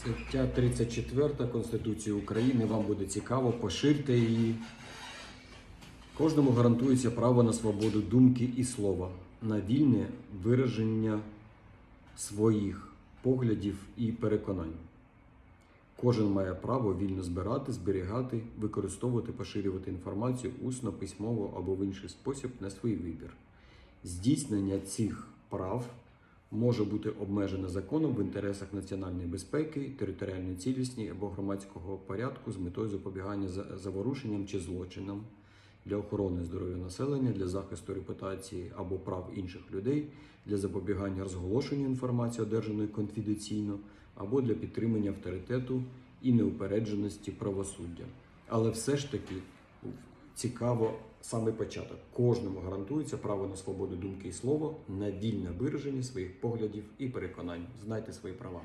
Стаття 34 Конституції України. Вам буде цікаво, поширте її. Кожному гарантується право на свободу думки і слова, на вільне вираження своїх поглядів і переконань. Кожен має право вільно збирати, зберігати, використовувати, поширювати інформацію усно, письмово або в інший спосіб на свій вибір. Здійснення цих прав може бути обмежене законом в інтересах національної безпеки, територіальної цілісності або громадського порядку з метою запобігання за- заворушенням чи злочинам для охорони здоров'я населення, для захисту репутації або прав інших людей, для запобігання розголошенню інформації, одержаної конфіденційно, або для підтримання авторитету і неупередженості правосуддя. Але все ж таки цікаво саме початок. Кожному гарантується право на свободу думки і слова, на вільне вираження своїх поглядів і переконань. Знайте свої права.